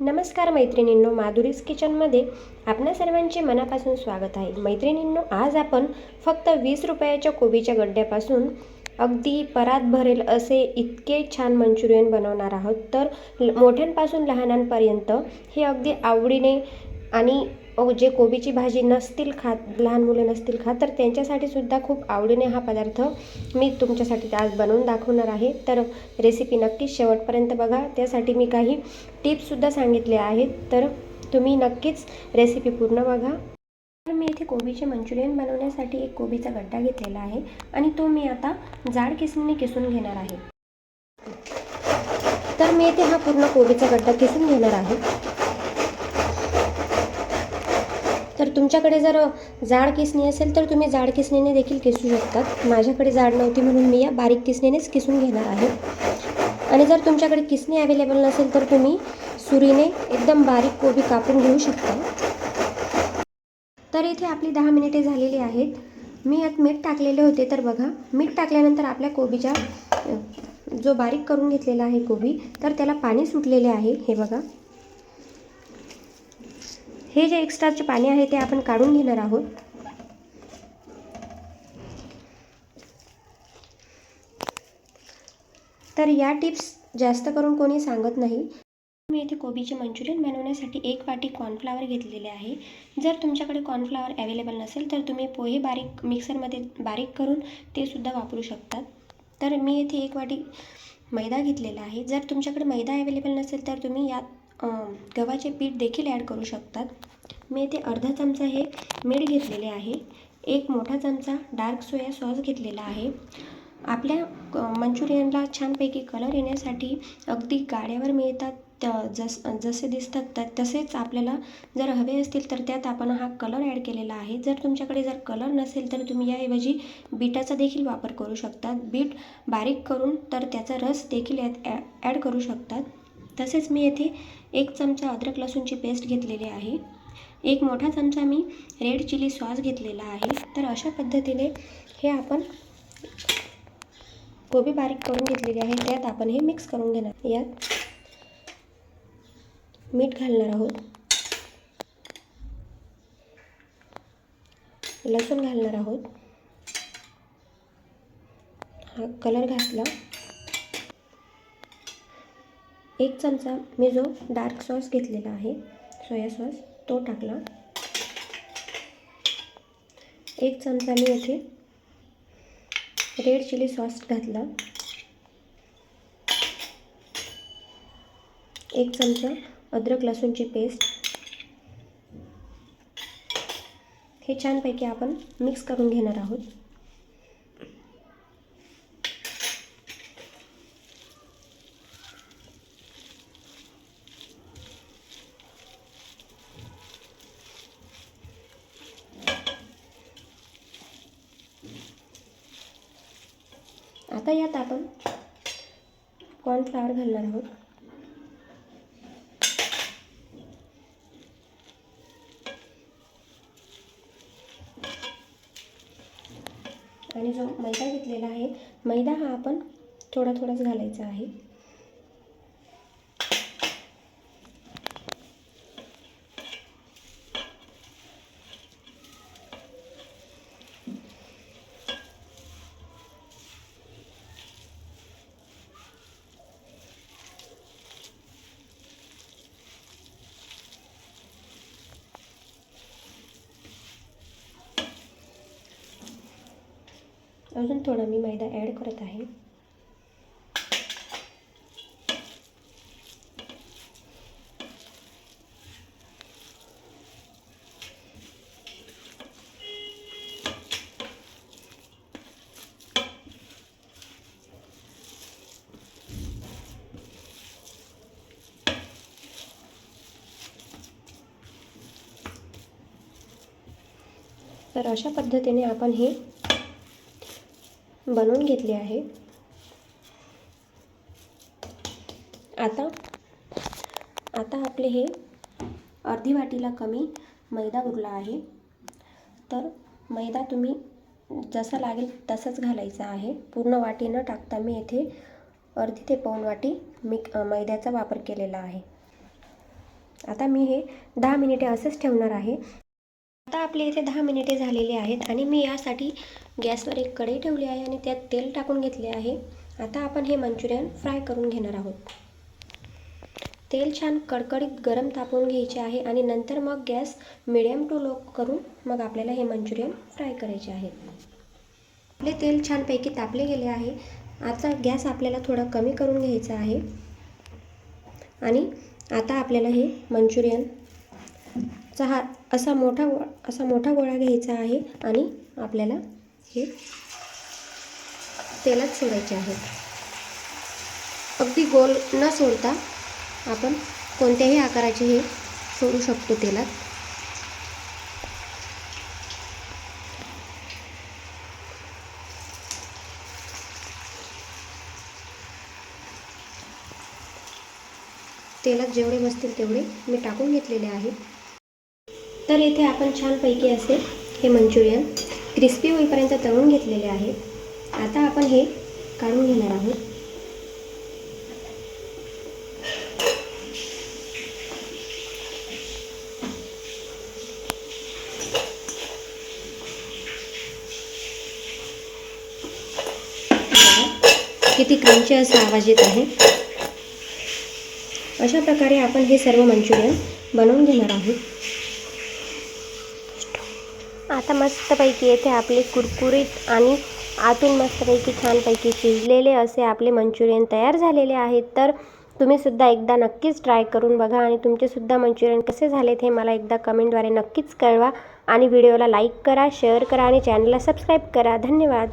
नमस्कार मैत्रिणींनो माधुरीज किचनमध्ये आपणा सर्वांचे मनापासून स्वागत आहे. मैत्रिणींनो आज आपण फक्त वीस रुपयाच्या कोबीच्या गड्ड्यापासून अगदी परात भरेल असे इतके छान मंचुरियन बनवणार आहोत. तर मोठ्यांपासून लहानांपर्यंत हे अगदी आवडीने आणि जे कोबीची भाजी नसतील खात लहान मुलं नसतील खात तर त्यांच्यासाठी सुद्धा खूप आवडीने हा पदार्थ मी तुमच्यासाठी आज बनवून दाखवणार आहे. तर रेसिपी नक्कीच शेवटपर्यंत बघा. त्यासाठी मी काही टिप्ससुद्धा सांगितले आहेत. तर तुम्ही नक्कीच रेसिपी पूर्ण बघा. तर मी इथे कोबीचे मंचुरियन बनवण्यासाठी एक कोबीचा गड्डा घेतलेला आहे आणि तो मी आता जाड किसणीने किसून घेणार आहे. तर मी इथे हा पूर्ण कोबीचा गड्डा किसून घेणार आहे. तर तुमच्याकडे जर जाड किसणी असेल तर तुम्ही जाड किसणीने देखील किसू शकतात. माझ्याकडे जाड नव्हती म्हणून मी या बारीक किसणीनेच किसून घेणार आहे. आणि जर तुमच्याकडे किसणी अवेलेबल नसेल तर तुम्ही सुरीने एकदम बारीक कोबी कापून घेऊ शकता. तर इथे आपली दहा मिनिटे झालेली आहेत. मी यात मीठ टाकलेले होते तर बघा मीठ टाकल्यानंतर आपल्या कोबीच्या जो बारीक करून घेतलेला आहे कोबी तर त्याला पाणी सुटलेले आहे. हे बघा. हे जे एक्स्ट्राचे पाणी आहे ते आपण काढून घेणार आहोत. तर या टिप्स जास्त करून कोणी सांगत नाही. मी इथे कोबीचे मंचुरियन बनवण्यासाठी एक वाटी कॉर्नफ्लावर घेतलेले आहे. जर तुमच्याकडे कॉर्नफ्लावर अवेलेबल नसेल तर तुम्ही पोहे बारीक मिक्सरमध्ये बारीक करून ते सुद्धा वापरू शकतात तर मी इथे एक वाटी मैदा घेतलेला आहे. जर तुमच्याकडे मैदा अवेलेबल नसेल तर तुम्ही यात गव्हाचे पीठ देखील ॲड करू शकतात. मी इथे अर्धा चमचा हे मीठ घेतलेले आहे. एक मोठा चमचा डार्क सोया सॉस घेतलेला आहे. आपल्या मंचुरियनला छानपैकी कलर येण्यासाठी अगदी गाड्यावर मिळतात. त- जस जसे दिसतात त तसेच आपल्याला जर हवे असतील तर त्यात आपण हा कलर ॲड केलेला आहे. जर तुमच्याकडे जर कलर नसेल तर तुम्ही याऐवजी बीटाचा देखील वापर करू शकतात. बीट बारीक करून तर त्याचा रस देखील यात ॲ ॲड करू शकतात. तसेच मी येथे एक चमचा अद्रक लसूणची पेस्ट घेतलेली आहे. एक मोठा चमचा मी रेड चिली सॉस घेतलेला आहे. तर अशा पद्धतीने हे आपण कोबी बारीक करून घेतलेली आहे. त्यात आपण हे मिक्स करून घेणार. यात मीठ घालणार आहोत. लसूण घालणार आहोत. हा कलर घातला. एक चमचा मी जो डार्क सॉस घेतलेला आहे सोया सॉस तो टाकला. एक चमचा मी येथे रेड चिली सॉस घातला. एक चमचा अद्रक लसूणची पेस्ट हे छानपैकी आपण मिक्स करून घेणार आहोत. आता यात आपण कॉर्नफ्लावर घालणार आहोत. आणि जो मैदा घेतलेला आहे मैदा हा आपण थोडा थोडाच घालायचा आहे. अजून थोडा मी मैदा ॲड करत आहे. तर अशा पद्धतीने आपण हे बनवून घेतली आहे. आता आता आपले हे अर्धी वाटीला कमी मैदा उरला आहे. तर मैदा तुम्ही जसा लागेल तसाच घालायचा आहे. पूर्ण वाटी न टाकता मी येथे अर्धी ते पाऊण वाटी मी मैद्याचा वापर केलेला आहे. आता मी हे दहा मिनिटे असंच ठेवणार आहे. आता आपले इथे दहा मिनिटे झालेली आहेत आणि मी यासाठी गॅसवर एक कढई ठेवली आहे आणि त्यात तेल टाकून घेतले आहे. आता आपण हे मंचुरियन फ्राय करून घेणार आहोत. तेल छान कडकडीत गरम तापवून घ्यायचे आहे आणि नंतर मग गॅस मिडियम टू लो करून मग आपल्याला हे मंचुरियन फ्राय करायचे आहे. आपले तेल छानपैकी तापले गेले आहे. आता गॅस आपल्याला थोडा कमी करून घ्यायचा आहे. आणि आता आपल्याला हे मंचुरियन चा हा असा मोठा गो असा मोठा गोळा घ्यायचा आहे आणि आपल्याला हे तेलात सोडायचे आहे. अगदी गोल न सोडता आपण कोणत्याही आकाराचे हे सोडू शकतो तेलात. तेलात जेवढे बसतील तेवढे मी टाकून घेतलेले आहे. तर इथे आपण छानपैकी असे हे मंचुरियन क्रिस्पी होईपर्यंत तळून घेतलेले आहे. आता आपण हे काढून घेणार आहोत. किती क्रंची असा आवाज येत आहे. अशा प्रकारे आपण हे सर्व मंचुरियन बनवून घेणार आहोत. आता मस्तपैकी येथे आपले कुरकुरीत आणि आतून मस्तपैकी छानपैकी शिजलेले असे आपले मंचुरियन तयार झालेले आहेत. तर तुम्हीसुद्धा एकदा नक्कीच ट्राय करून बघा आणि तुमचेसुद्धा मंचुरियन कसे झालेत हे मला एकदा कमेंटद्वारे नक्कीच कळवा. आणि व्हिडिओला लाईक करा शेअर करा आणि चॅनलला सबस्क्राईब करा. धन्यवाद.